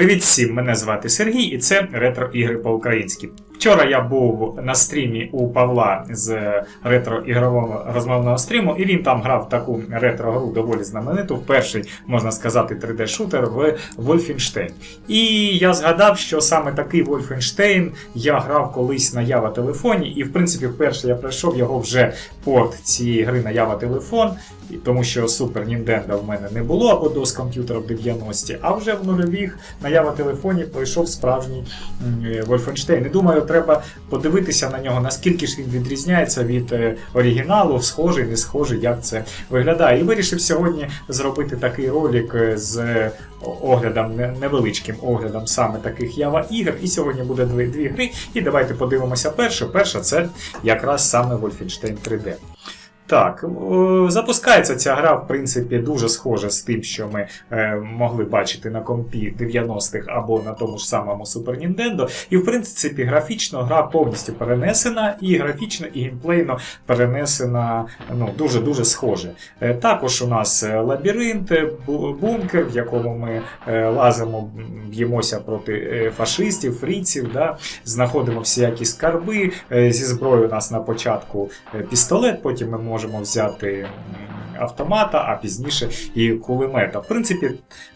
Привіт всім! Мене звати Сергій, і це ретро ігри по-українськи. Вчора я був на стрімі у Павла з ретро-ігрового розмовного стріму, і він там грав таку ретро-гру доволі знамениту. Перший, можна сказати, 3D-шутер в Wolfenstein. І я згадав, що саме такий Wolfenstein я грав колись на Java телефоні, і в принципі, вперше я пройшов його вже порт цієї гри на Java телефон. І Тому що Super Nintendo в мене не було або DOS комп'ютера в 90-ті, а вже в нульових на Java телефоні пройшов справжній е, І думаю, треба подивитися на нього, наскільки ж він відрізняється від е, оригіналу, схожий, не схожий, як це виглядає. І вирішив сьогодні зробити такий ролик е, з оглядом, невеличким оглядом саме таких ігор. І сьогодні буде дві, дві гри. І давайте подивимося першу. Перша це якраз саме Wolfenstein 3D. Так, запускається ця гра, в принципі, дуже схожа з тим, що ми е, могли бачити на компі 90-х або на тому ж самому Super Nintendo. І в принципі, графічно гра повністю перенесена, і графічно, і геймплейно перенесена ну, дуже-дуже схоже. Е, також у нас е, лабіринт, е, бункер, в якому ми е, лазимо, б'ємося проти е, фашистів, фріців, да? знаходимо всіякі скарби. Е, зі зброєю у нас на початку е, пістолет, потім ми можемо взяти автомата, а пізніше і кулемета. В принципі,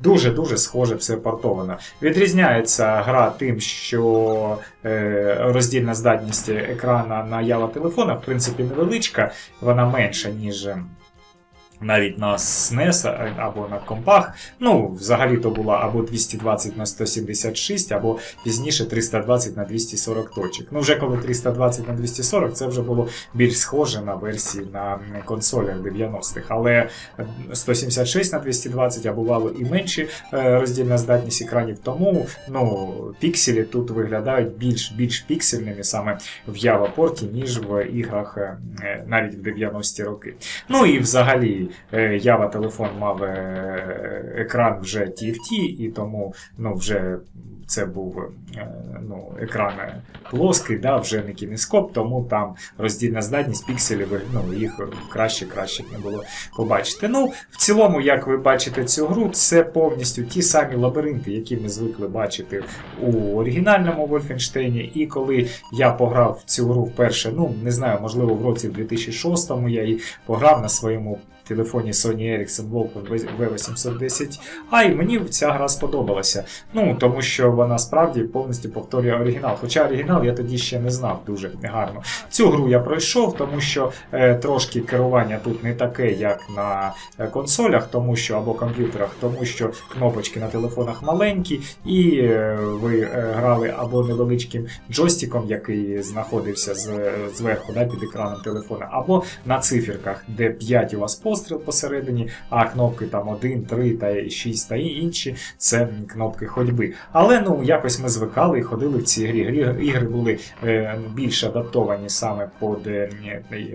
дуже-дуже схоже все портовано. Відрізняється гра тим, що е, роздільна здатність екрана на Ява телефона, в принципі, невеличка, вона менша, ніж. Навіть на SNES або на компах, ну, взагалі то була або 220 на 176, або пізніше 320 на 240 точок. Ну, вже коли 320 на 240, це вже було більш схоже на версії на консолях 90-х. Але 176 на 220, а бувало і менші е, роздільна здатність екранів. Тому ну, пікселі тут виглядають більш більш піксельними саме в Java порті, ніж в іграх е, навіть в 90-ті роки. Ну і взагалі е, Java телефон мав е, екран вже TFT, і тому ну, вже це був е, ну, екран плоский, да, вже не кінескоп, тому там роздільна здатність пікселів, ну, їх краще краще не було побачити. Ну, в цілому, як ви бачите цю гру, це повністю ті самі лабіринти, які ми звикли бачити у оригінальному Wolfenstein. І коли я пограв цю гру вперше, ну не знаю, можливо, в році в 2006 я її пограв на своєму. Телефоні Sony Ericsson Walkman V810, а і мені ця гра сподобалася. Ну тому що вона справді повністю повторює оригінал. Хоча оригінал я тоді ще не знав дуже гарно. Цю гру я пройшов, тому що е, трошки керування тут не таке, як на е, консолях, тому що або комп'ютерах, тому що кнопочки на телефонах маленькі, і е, ви е, грали або невеличким джойстиком, який знаходився з, зверху да, під екраном телефона, або на циферках, де 5 у вас постріл посередині, а кнопки там 1, 3 та 6 та інші це кнопки ходьби. Але ну якось ми звикали і ходили в ці. Грі- Ігри були е, більш адаптовані саме під е,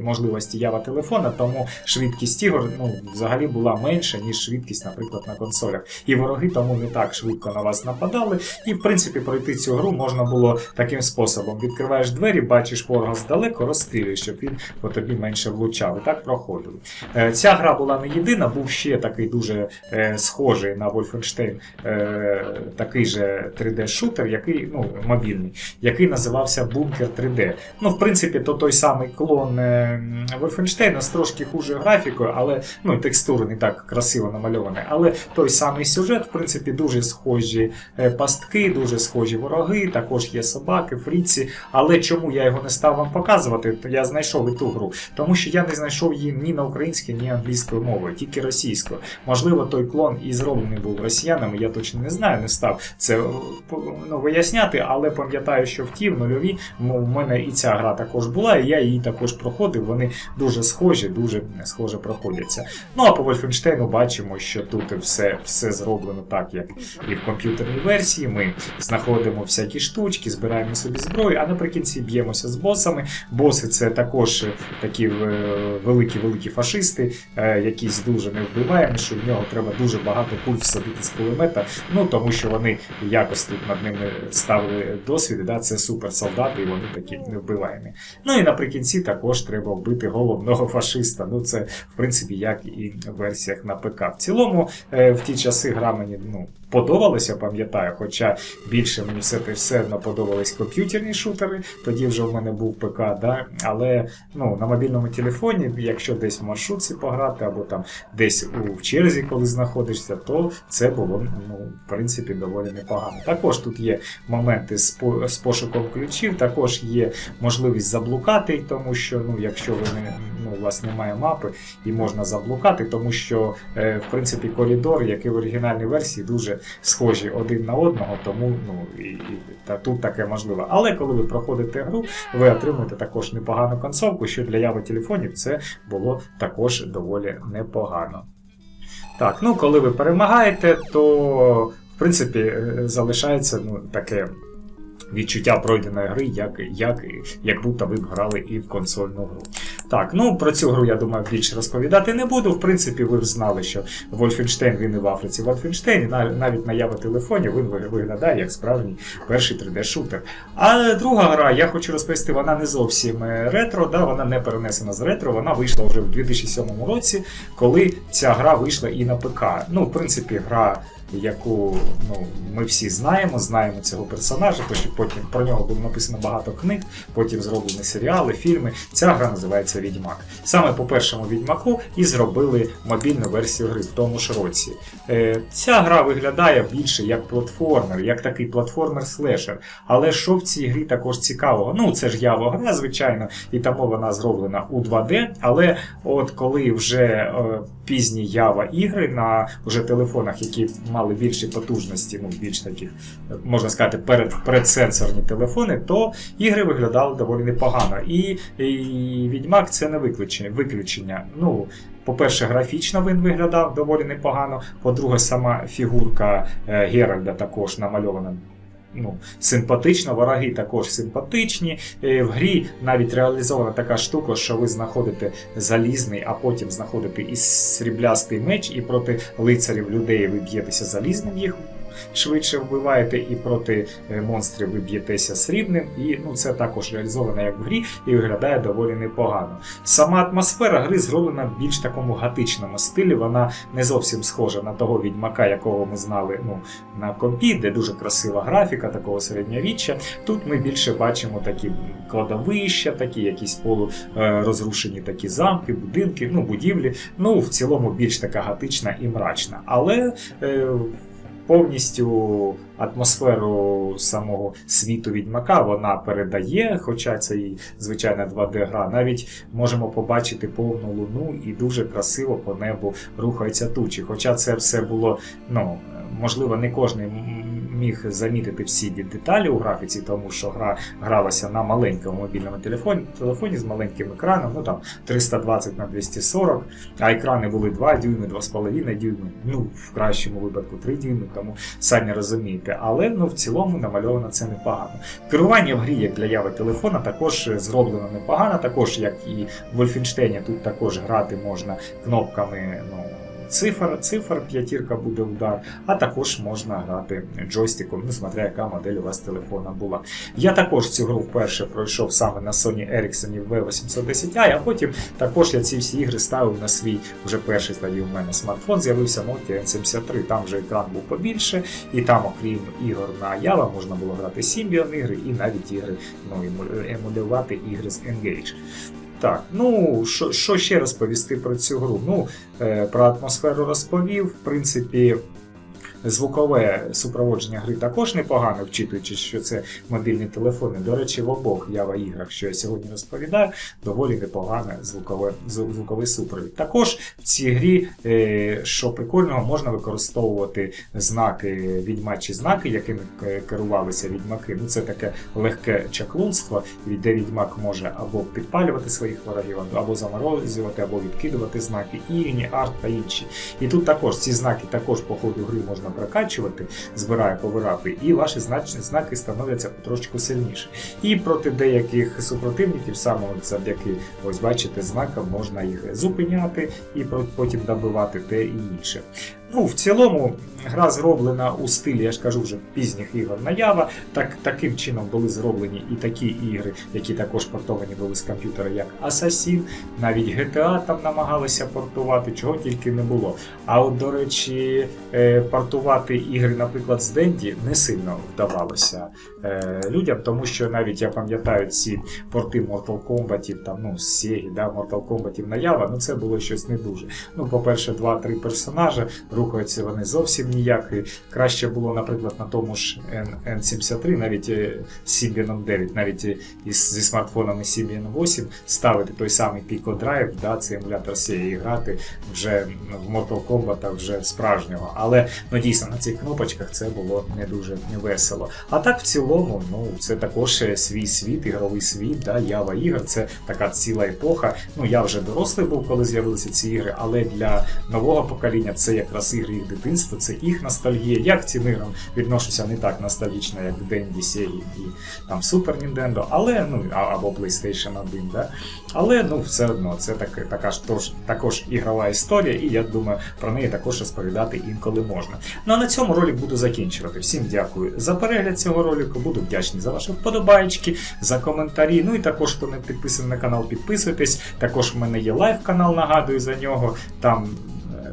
можливості Java телефона, тому швидкість ігор ну, взагалі була менша, ніж швидкість, наприклад, на консолях. І вороги тому не так швидко на вас нападали. І в принципі пройти цю гру можна було таким способом: відкриваєш двері, бачиш ворога здалеку, розстрілюєш, щоб він по тобі менше влучав. І так проходили. Е, Ця гра була не єдина, був ще такий дуже е, схожий на Wolfenstein, е, такий же 3D-шутер, який ну, мобільний, який називався Bunker 3D. Ну, в принципі, то той самий клон е, Wolfenstein з трошки хуже графікою, але ну, текстури не так красиво намальовані. Але той самий сюжет, в принципі, дуже схожі е, пастки, дуже схожі вороги, також є собаки, фріці. Але чому я його не став вам показувати, я знайшов і ту гру. Тому що я не знайшов її ні на українській, ні англійською мовою, тільки російською. Можливо, той клон і зроблений був росіянами, я точно не знаю, не став це е, ну, виясняти, але пам'ятаю, що в ті в нульові в мене і ця гра також була, і я її також проходив. Вони дуже схожі, дуже схоже проходяться. Ну а по Wolfenstein бачимо, що тут все, все зроблено так, як і в комп'ютерній версії. Ми знаходимо всякі штучки, збираємо собі зброю, а наприкінці б'ємося з босами. Боси це також такі е, великі-великі фашисти, е, якийсь дуже невбиваємий, що в нього треба дуже багато куль всадити з кулемета, ну тому що вони якось тут над ними ставили досвід, да, це суперсолдати, і вони такі невбиваємі. Ну і наприкінці також треба вбити головного фашиста. Ну це в принципі як і в версіях на ПК. В цілому е, в ті часи гра мені ну, подобалася, пам'ятаю, хоча більше мені все все одно подобались комп'ютерні шутери, тоді вже в мене був ПК, да? але ну, на мобільному телефоні, якщо десь в маршрутці пограти, або там десь у черзі, коли знаходишся, то це було ну, в принципі доволі непогано. Також тут є моменти з, пошуком ключів, також є можливість заблукати, тому що ну, якщо ви не, ну, у вас немає мапи і можна заблукати, тому що е, в принципі коридор, як і в оригінальній версії, дуже схожі один на одного, тому ну, і, і, та, тут таке можливо. Але коли ви проходите гру, ви отримуєте також непогану концовку, що для яви телефонів це було також доволі непогано. Так, ну коли ви перемагаєте, то в принципі е, залишається ну, таке відчуття пройденої гри, як, як, як будто ви б грали і в консольну гру. Так, ну про цю гру, я думаю, більше розповідати не буду. В принципі, ви ж знали, що Вольфенштейн він і в Африці Вольфенштейн, і навіть наява телефонів він виглядає як справжній перший 3D-шутер. А друга гра, я хочу розповісти, вона не зовсім е, ретро, да, вона не перенесена з ретро, вона вийшла вже в 2007 році, коли ця гра вийшла і на ПК. Ну, в принципі, гра. Яку ну, ми всі знаємо, знаємо цього персонажа, тому що потім про нього було написано багато книг, потім зроблені серіали, фільми. Ця гра називається Відьмак. Саме по першому відьмаку і зробили мобільну версію гри в тому ж році. Е, ця гра виглядає більше як платформер, як такий платформер-слешер. Але що в цій грі також цікавого? Ну, це ж ява гра, звичайно, і тому вона зроблена у 2D. Але от коли вже е, пізні ява ігри на вже телефонах, які мали більші потужності, ну більш таких, е, можна сказати, перед, предсенсорні телефони, то ігри виглядали доволі непогано. І, і Відьмак це не виключення. виключення. Ну, по-перше, графічно він виглядав доволі непогано. По-друге, сама фігурка е, Геральда також намальована. Ну, симпатично, вороги також симпатичні. Е, В грі навіть реалізована така штука, що ви знаходите залізний, а потім знаходите і сріблястий меч, і проти лицарів людей ви б'єтеся залізним їх. Швидше вбиваєте і проти е, монстрів ви б'єтеся срібним, і ну це також реалізовано як в грі і виглядає доволі непогано. Сама атмосфера гри зроблена в більш такому готичному стилі. Вона не зовсім схожа на того відьмака, якого ми знали ну, на компі, де дуже красива графіка такого середньовіччя. Тут ми більше бачимо такі кладовища, такі якісь полурозрушені такі замки, будинки, ну будівлі. Ну в цілому більш така готична і мрачна. Але е, повністю атмосферу самого світу відьмака вона передає, хоча це і звичайна 2D-гра. Навіть можемо побачити повну луну і дуже красиво по небу рухаються тучі. Хоча це все було, ну можливо, не кожен міг замітити всі деталі у графіці, тому що гра гралася на маленькому мобільному телефоні, телефоні з маленьким екраном, ну там 320 на 240, а екрани були 2 дюйми, 2,5 дюйми, ну в кращому випадку 3 дюйми, тому самі розумієте. Але ну в цілому намальовано це непогано. Керування в грі, як для яви телефона, також зроблено непогано, також як і в Wolfenstein, тут також грати можна кнопками. ну, Цифр, цифр, п'ятірка буде удар, а також можна грати джойстиком, ну смотря яка модель у вас телефона була. Я також цю гру вперше пройшов саме на Sony Ericsson V810i, а потім також я ці всі ігри ставив на свій вже перший тоді у мене смартфон, з'явився Nokia N73, там вже екран був побільше, і там, окрім ігор на Java, можна було грати Symbian ігри і навіть ігри, ну, емулювати ігри з Engage. Так, ну що, що ще розповісти про цю гру? Ну, е, про атмосферу розповів. В принципі, звукове супроводження гри також непогане, вчитуючи, що це мобільні телефони. До речі, в обох Java іграх, що я сьогодні розповідаю, доволі непогане звукове, звуковий супровід. Також в цій грі, е, що прикольного, можна використовувати знаки, відьмачі знаки, якими керувалися відьмаки. Ну, це таке легке чаклунство, де відьмак може або підпалювати своїх ворогів, або заморозювати, або відкидувати знаки, ігні, арт та інші. І тут також ці знаки також по ходу гри можна прокачувати, збирає поверапи, і ваші знаки становляться трошечку сильніше. І проти деяких супротивників, саме завдяки, ось бачите, знакам можна їх зупиняти і потім добивати те і інше. Ну, в цілому, гра зроблена у стилі, я ж кажу, вже пізніх ігор наява. Так, таким чином були зроблені і такі ігри, які також портовані були з комп'ютера, як Assassin, навіть GTA там намагалися портувати, чого тільки не було. А от, до речі, е, портувати ігри, наприклад, з Денді не сильно вдавалося е, людям, тому що навіть я пам'ятаю ці порти Mortal Kombat, там, ну, з Sega, да, Mortal Kombat наява, ну це було щось не дуже. Ну, по-перше, два-три персонажі, рухаються вони зовсім ніяк. І краще було, наприклад, на тому ж N- N73, навіть е, Symbian 9, навіть е, із, зі смартфонами Symbian 8 ставити той самий Pico Drive, да, це емулятор і грати вже в Mortal Kombat вже справжнього. Але ну, дійсно на цих кнопочках це було не дуже весело. А так, в цілому, ну це також е, свій світ, ігровий світ, да, ява ігор, це така ціла епоха. Ну я вже дорослий був, коли з'явилися ці ігри, але для нового покоління це якраз ігри їх дитинства, це їх ностальгія. Я к цим іграм відношуся не так ностальгічно, як Денді, Sega і там Super Nintendo, але ну або PlayStation 1, да? Але ну все одно це так, така ж тож, також ігрова історія, і я думаю, про неї також розповідати інколи можна. Ну а на цьому ролик буду закінчувати. Всім дякую за перегляд цього ролику. Буду вдячний за ваші вподобайки, за коментарі. Ну і також, хто не підписаний на канал, підписуйтесь. Також в мене є лайв канал, нагадую за нього. Там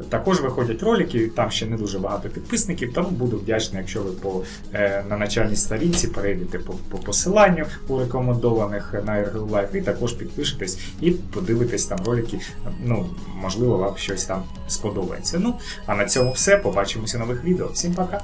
також виходять ролики, там ще не дуже багато підписників, тому буду вдячний, якщо ви по, е, на начальній сторінці перейдете по, по посиланню у рекомендованих на RGU Live і також підпишетесь і подивитесь там ролики. Ну, можливо, вам щось там сподобається. Ну, а на цьому все. Побачимося нових відео. Всім пока!